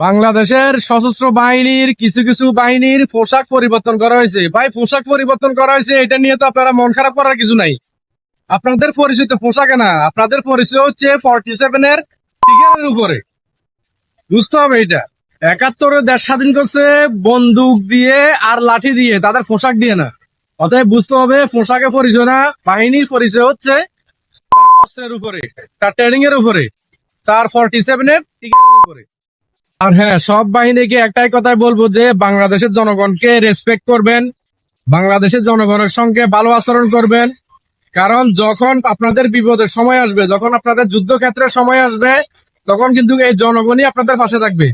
বাংলাদেশের সশস্ত্র বাহিনীর কিছু কিছু বাহিনীর পোশাক পরিবর্তন করা হয়েছে। ভাই, পোশাক পরিবর্তন করা হয়েছে, এটা নিয়ে তো আপনারা মন খারাপ করার কিছু নাই। আপনাদের পরিচয় তো পোশাকে না, আপনাদের পরিচয় হচ্ছে ফর্টি সেভেনের উপরে। বুঝতে হবে এটা। একাত্তরে দেশ স্বাধীন করছে, বন্দুক দিয়ে আর লাঠি দিয়ে, তাদের পোশাক দিয়ে না। অতএব বুঝতে হবে পোশাকে পরিচয় না, বাহিনীর পরিচয় হচ্ছে তার অস্ত্রের উপরে, তার ট্রেনিং এর উপরে, তার ফর্টি সেভেনের টিকারের উপরে। আর হ্যাঁ সব বাহিনীকে একটাই কথাই বলব যে বাংলাদেশের জনগণকে রেসপেক্ট করবেন, বাংলাদেশের জনগণের সঙ্গে ভালো আচরণ করবেন। কারণ যখন আপনাদের বিপদের সময় আসবে, যখন আপনাদের যুদ্ধক্ষেত্রে সময় আসবে, তখন কিন্তু এই জনগণই আপনাদের পাশে থাকবে।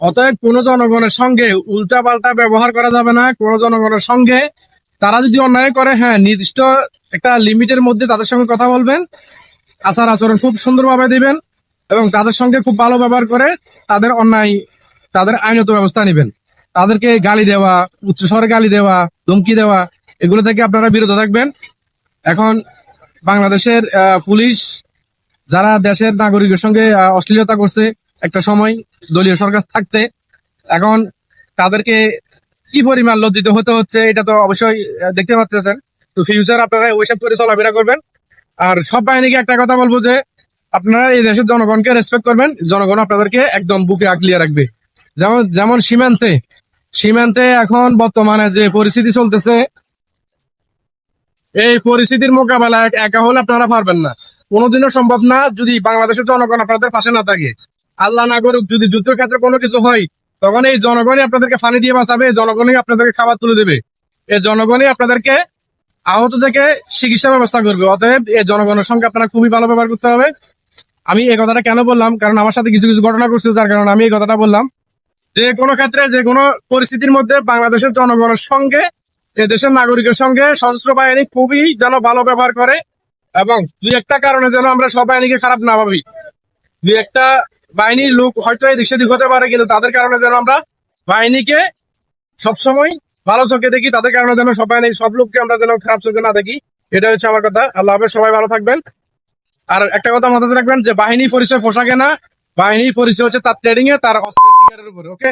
অতএব কোনো জনগণের সঙ্গে উল্টা পাল্টা ব্যবহার করা যাবে না। কোনো জনগণের সঙ্গে তারা যদি অন্যায় করে হ্যাঁ নির্দিষ্ট একটা লিমিটের মধ্যে তাদের সঙ্গে কথা বলবেন আচার আচরণ খুব সুন্দরভাবে দিবেন। এবং তাদের সঙ্গে খুব ভালো ব্যবহার করে তাদের অন্যায়, তাদের আইনত ব্যবস্থা নেবেন। তাদেরকে গালি দেওয়া উচ্চস্বরে গালি দেওয়া, ধমকি দেওয়া, এগুলো থেকে আপনারা বিরত থাকবেন। এখন বাংলাদেশের পুলিশ, যারা দেশের নাগরিকের সঙ্গে অশ্লীলতা করছে, একটা সময় দলীয় সরকার থাকতে, এখন তাদেরকে কি পরিমাণ লজ্জিত হতে হচ্ছে, এটা তো অবশ্যই দেখতে পাচ্ছেন। তো ফিউচার আপনারা ওইসব করে চলাফেরা করবেন। আর সব বাহিনীকে একটা কথা বলব যে আপনারা এই দেশের জনগণকে রেসপেক্ট করবেন। জনগণ আপনাদেরকে একদম বুকে আঁকলিয়ে রাখবে। যেমন যেমন সীমান্তে সীমান্তে এখন বর্তমানে যে পরিস্থিতি চলতেছে, এই পরিস্থিতির মোকাবেলা একা হলে আপনারা পারবেন না। কোনোদিনও সম্ভব না যদি বাংলাদেশের জনগণ আপনাদের পাশে না থাকে। আল্লাহ না করুক, যদি যুদ্ধক্ষেত্রে কোনো কিছু হয়, তখন এই জনগণই আপনাদেরকে পানি দিয়ে বাঁচাবে জনগণই আপনাদেরকে খাবার তুলে দেবে। এই জনগণই আপনাদেরকে আহত থেকে চিকিৎসা ব্যবস্থা করবে। অতএব এই জনগণের সঙ্গে আপনারা খুবই ভালো ব্যবহার করতে হবে। আমি এই কথাটা কেন বললাম? কারণ আমার সাথে কিছু কিছু ঘটনা ঘটছে যার কারণে আমি এই কথাটা বললাম। যে কোনো ক্ষেত্রে, যে কোনো পরিস্থিতির মধ্যে বাংলাদেশের জনগণের সঙ্গে দেশের নাগরিকের সঙ্গে সশস্ত্র বাহিনী খুবই যেন ভালো ব্যবহার করে এবং দুই একটা কারণে যেন আমরা সব বাহিনীকে খারাপ না ভাবি। দুই একটা বাহিনীর লোক হয়তো এই দিক সেদিক হতে পারে, কিন্তু তাদের কারণে যেন আমরা বাহিনীকে সবসময় ভালো চোখে দেখি, তাদের কারণে যেন সব বাহিনী সব লোককে আমরা যেন খারাপ চোখে না দেখি। এটা হচ্ছে আমার কথা। আল্লাহ সবাই ভালো থাকবেন। আর একটা কথা মাথায় রাখবেন যে বাহিনী পরিচয় পোশাকে না, বাহিনীর পরিচয় হচ্ছে তার ট্রেডিং এ, তার অস্ত্রের উপরে ওকে